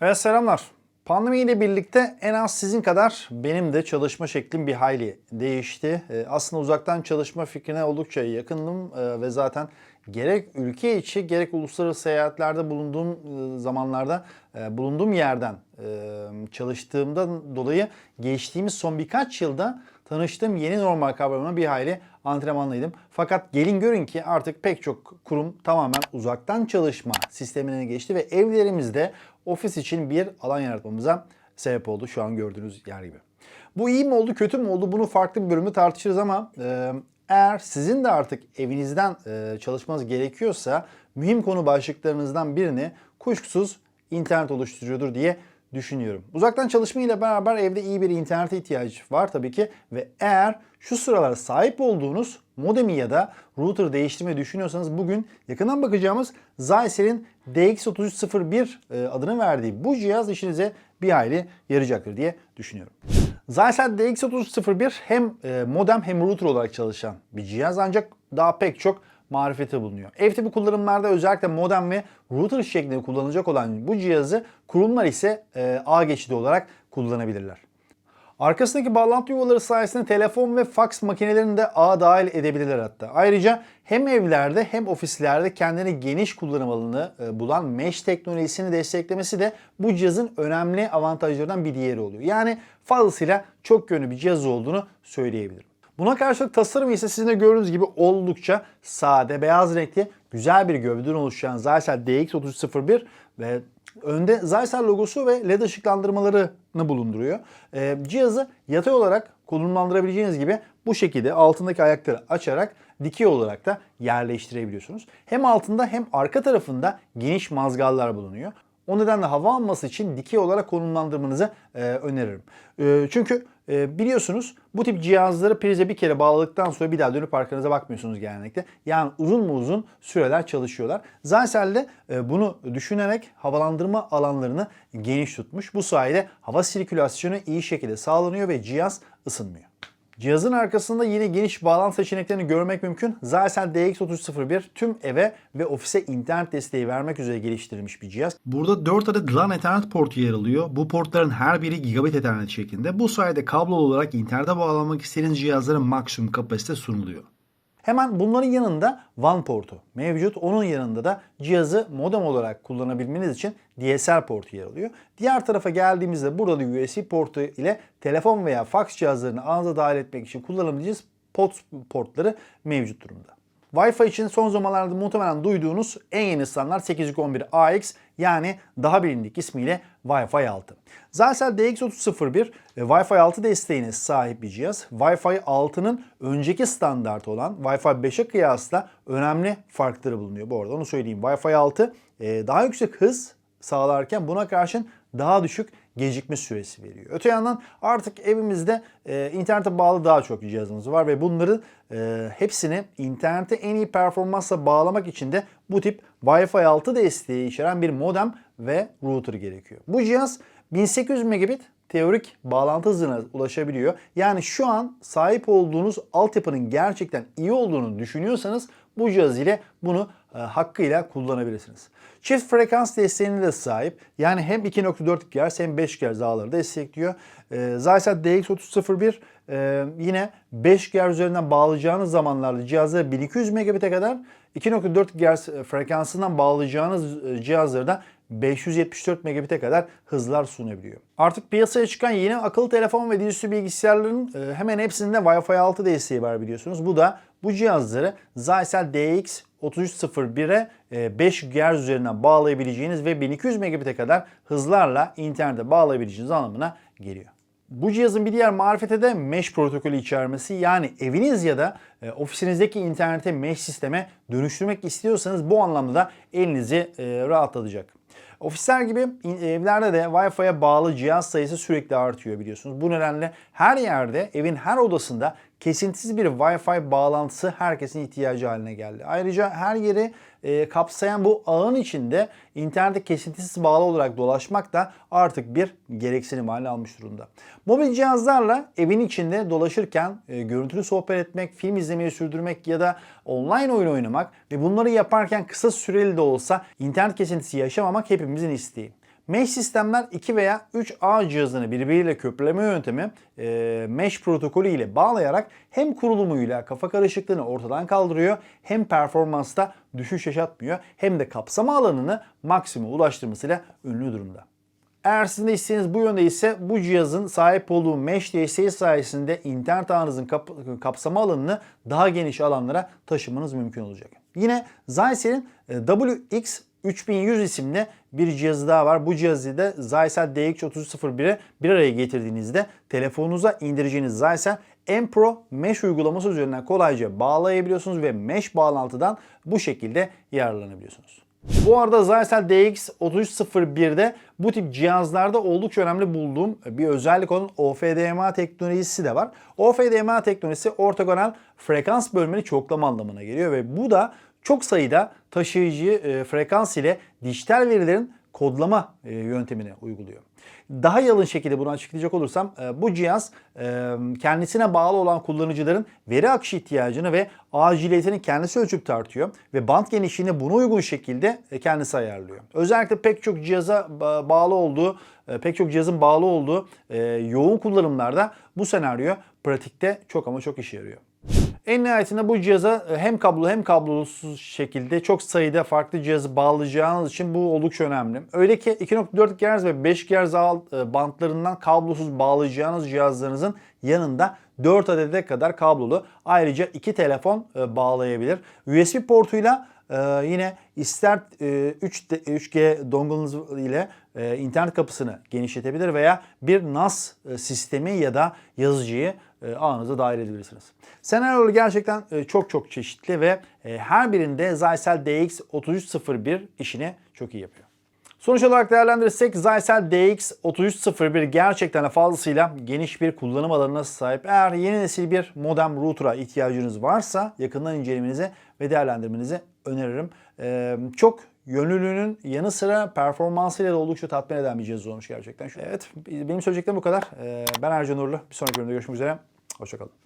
Evet selamlar. Pandemiyle birlikte en az sizin kadar benim de çalışma şeklim bir hayli değişti. Ee, Aslında uzaktan çalışma fikrine oldukça yakındım Ee, ve zaten gerek ülke içi gerek uluslararası seyahatlerde bulunduğum e, zamanlarda e, bulunduğum yerden e, çalıştığımdan dolayı geçtiğimiz son birkaç yılda tanıştığım yeni normal kavramına bir hayli antrenmanlıydım. Fakat gelin görün ki artık pek çok kurum tamamen uzaktan çalışma sistemine geçti ve evlerimizde ofis için bir alan yaratmamıza sebep oldu şu an gördüğünüz yer gibi. Bu iyi mi oldu kötü mü oldu bunu farklı bir bölümde tartışırız ama eğer sizin de artık evinizden e, çalışmanız gerekiyorsa mühim konu başlıklarınızdan birini kuşkusuz internet oluşturuyordur diye düşünüyorum. Uzaktan çalışma ile beraber evde iyi bir internete ihtiyaç var tabii ki ve eğer şu sıralar sahip olduğunuz modemi ya da router değiştirmeyi düşünüyorsanız bugün yakından bakacağımız Zyser'in DX3301 e, adını verdiği bu cihaz işinize bir hayli yarayacaktır diye düşünüyorum. Zyser DX3301 hem e, modem hem router olarak çalışan bir cihaz ancak daha pek çok marifeti bulunuyor. Ev tipi kullanımlarda özellikle modem ve router şeklinde kullanılacak olan bu cihazı kurumlar ise e, ağ geçidi olarak kullanabilirler. Arkasındaki bağlantı yuvaları sayesinde telefon ve fax makinelerini de ağa dahil edebilirler hatta. Ayrıca hem evlerde hem ofislerde kendine geniş kullanım alanı e, bulan mesh teknolojisini desteklemesi de bu cihazın önemli avantajlarından bir diğeri oluyor. Yani fazlasıyla çok yönlü bir cihaz olduğunu söyleyebilirim. Buna karşılık tasarım ise sizin de gördüğünüz gibi oldukça sade, beyaz renkli, güzel bir gövdeden oluşan Zyser DX3301 ve önde Zyser logosu ve led ışıklandırmalarını bulunduruyor. Ee, cihazı yatay olarak konumlandırabileceğiniz gibi bu şekilde altındaki ayakları açarak dikey olarak da yerleştirebiliyorsunuz. Hem altında hem arka tarafında geniş mazgallar bulunuyor. O nedenle hava alması için dikey olarak konumlandırmanızı e, öneririm. E, çünkü e, biliyorsunuz bu tip cihazları prize bir kere bağladıktan sonra bir daha dönüp arkanıza bakmıyorsunuz genellikle. Yani uzun mu uzun süreler çalışıyorlar. Zyser'de e, bunu düşünerek havalandırma alanlarını geniş tutmuş. Bu sayede hava sirkülasyonu iyi şekilde sağlanıyor ve cihaz ısınmıyor. Cihazın arkasında yine geniş bağlantı seçeneklerini görmek mümkün. Zyser DX3301 tüm eve ve ofise internet desteği vermek üzere geliştirilmiş bir cihaz. Burada 4 adet LAN Ethernet portu yer alıyor. Bu portların her biri gigabit Ethernet şeklinde. Bu sayede kablolu olarak internete bağlanmak istediğiniz cihazlara maksimum kapasite sunuluyor. Hemen bunların yanında WAN portu mevcut. Onun yanında da cihazı modem olarak kullanabilmeniz için DSL portu yer alıyor. Diğer tarafa geldiğimizde burada da USB portu ile telefon veya fax cihazlarını ağza dahil etmek için kullanabileceğiniz pot portları mevcut durumda. Wi-Fi için son zamanlarda muhtemelen duyduğunuz en yeni standart 802.11ax yani daha bilindik ismiyle Wi-Fi 6. Zyser DX3001 e, Wi-Fi 6 desteğine sahip bir cihaz. Wi-Fi 6'nın önceki standart olan Wi-Fi 5'e kıyasla önemli farkları bulunuyor. Bu arada onu söyleyeyim. Wi-Fi 6 e, daha yüksek hız sağlarken buna karşın daha düşük gecikme süresi veriyor. Öte yandan artık evimizde e, internete bağlı daha çok cihazımız var ve bunların e, hepsini internete en iyi performansla bağlamak için de bu tip Wi-Fi 6 desteği içeren bir modem ve router gerekiyor. Bu cihaz 1800 megabit teorik bağlantı hızına ulaşabiliyor. Yani şu an sahip olduğunuz altyapının gerçekten iyi olduğunu düşünüyorsanız bu cihaz ile bunu e, hakkıyla kullanabilirsiniz. Çift frekans desteğine de sahip. Yani hem 2.4 GHz hem 5 GHz ağları destekliyor. E, Zyser DX3001 e, yine 5 GHz üzerinden bağlayacağınız zamanlarda cihazları 1200 megabit'e kadar 2.4 GHz frekansından bağlayacağınız e, cihazları da 574 megabit'e kadar hızlar sunabiliyor. Artık piyasaya çıkan yeni akıllı telefon ve dizüstü bilgisayarların e, hemen hepsinde Wi-Fi 6 desteği var biliyorsunuz. Bu da bu cihazları Zyser DX 3301'e 5 GHz üzerinden bağlayabileceğiniz ve 1200 megabit'e kadar hızlarla internete bağlayabileceğiniz anlamına geliyor. Bu cihazın bir diğer marifeti de mesh protokolü içermesi. Yani eviniz ya da e, ofisinizdeki internete mesh sisteme dönüştürmek istiyorsanız bu anlamda da elinizi e, rahatlatacak. Ofisler gibi evlerde de Wi-Fi'ye bağlı cihaz sayısı sürekli artıyor biliyorsunuz. Bu nedenle her yerde, evin her odasında kesintisiz bir Wi-Fi bağlantısı herkesin ihtiyacı haline geldi. Ayrıca her yeri e, kapsayan bu ağın içinde internete kesintisiz bağlı olarak dolaşmak da artık bir gereksinim haline almış durumda. Mobil cihazlarla evin içinde dolaşırken e, görüntülü sohbet etmek, film izlemeyi sürdürmek ya da online oyun oynamak ve bunları yaparken kısa süreli de olsa internet kesintisi yaşamamak hepimizin isteği. Mesh sistemler 2 veya 3 ağ cihazını birbiriyle köprüleme yöntemi e, mesh protokolü ile bağlayarak hem kurulumuyla kafa karışıklığını ortadan kaldırıyor hem performansta düşüş yaşatmıyor hem de kapsama alanını maksimuma ulaştırmasıyla ünlü durumda. Eğer sizin de isteğiniz bu yönde ise bu cihazın sahip olduğu Mesh desteği sayesinde internet ağınızın kap- kapsama alanını daha geniş alanlara taşımanız mümkün olacak. Yine Zysel'in e, WX 3100 isimli bir cihazı daha var. Bu cihazı da Zycel DX3301'e bir araya getirdiğinizde telefonunuza indireceğiniz Zycel M Pro Mesh uygulaması üzerinden kolayca bağlayabiliyorsunuz ve Mesh bağlantıdan bu şekilde yararlanabiliyorsunuz. Bu arada Zycel DX3301'de bu tip cihazlarda oldukça önemli bulduğum bir özellik olan OFDMA teknolojisi de var. OFDMA teknolojisi ortogonal frekans bölmeli çoklama anlamına geliyor ve bu da çok sayıda taşıyıcı e, frekans ile dijital verilerin kodlama e, yöntemini uyguluyor. Daha yalın şekilde bunu açıklayacak olursam e, bu cihaz e, kendisine bağlı olan kullanıcıların veri akışı ihtiyacını ve aciliyetini kendisi ölçüp tartıyor ve band genişliğini buna uygun şekilde e, kendisi ayarlıyor. Özellikle pek çok cihaza ba- bağlı olduğu, e, pek çok cihazın bağlı olduğu e, yoğun kullanımlarda bu senaryo pratikte çok ama çok işe yarıyor. En nihayetinde bu cihaza e, hem kablo hem kablosuz şekilde çok sayıda farklı cihazı bağlayacağınız için bu oldukça önemli. Öyle ki 2.4 GHz ve 5 GHz e, bantlarından kablosuz bağlayacağınız cihazlarınızın yanında 4 adede kadar kablolu ayrıca 2 telefon e, bağlayabilir. USB portuyla e, yine ister 3 3G dongle'ınız ile e, internet kapısını genişletebilir veya bir NAS e, sistemi ya da yazıcıyı e, ağınıza dahil edebilirsiniz. Senaryoları gerçekten e, çok çok çeşitli ve e, her birinde Zycel DX3301 işini çok iyi yapıyor. Sonuç olarak değerlendirirsek Zycel DX3301 gerçekten de fazlasıyla geniş bir kullanım alanına sahip. Eğer yeni nesil bir modem router'a ihtiyacınız varsa yakından incelemenizi ve değerlendirmenizi öneririm. Ee, çok yönlülüğünün yanı sıra performansıyla da oldukça tatmin eden bir cihaz olmuş gerçekten. Evet benim söyleyeceklerim bu kadar. Ee, ben Ercan Uğurlu. Bir sonraki bölümde görüşmek üzere. Hoşçakalın.